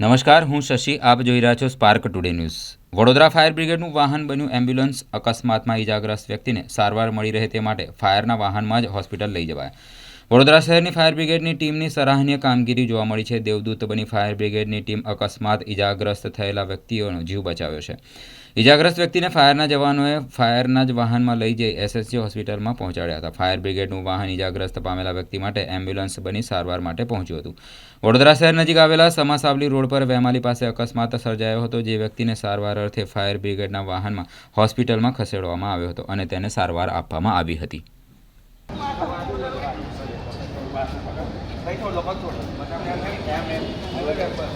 નમસ્કાર, હું શશી, આપ જોઈ રહ્યા છો Spark today news Vadodara fire બ્રિગેડનું વાહન બન્યું એમ્બ્યુલન્સ. અકસ્માતમાં ઈજાગ્રસ્ત વ્યક્તિને સારવાર મળી રહે તે માટે ફાયરના વાહનમાં જ હોસ્પિટલ લઈ જવાયા. વડોદરા શહેરની ફાયર બ્રિગેડની ટીમની સરાહનીય કામગીરી જોવા મળી છે. દેવદૂત બની ફાયર બ્રિગેડની ટીમ અકસ્માત ઈજાગ્રસ્ત થયેલા વ્યક્તિઓનો જીવ બચાવ્યો છે. ઈજાગ્રસ્ત વ્યક્તિને ફાયરના જવાનોએ ફાયરના જ વાહનમાં લઈ જઈ એસએસજી હોસ્પિટલમાં પહોંચાડ્યા હતા. ફાયર બ્રિગેડનું વાહન ઈજાગ્રસ્ત પામેલા વ્યક્તિ માટે એમ્બ્યુલન્સ બની સારવાર માટે પહોંચ્યું હતું. વડોદરા શહેર નજીક આવેલા સમાસાવલી રોડ પર વેમાલી પાસે અકસ્માત સર્જાયો હતો, જે વ્યક્તિને સારવાર અર્થે ફાયર બ્રિગેડના વાહનમાં હોસ્પિટલમાં ખસેડવામાં આવ્યો હતો અને તેને સારવાર આપવામાં આવી હતી. ไม่ชนเราก็ชนมันทำงานให้แอมเองไม่ได้เปิด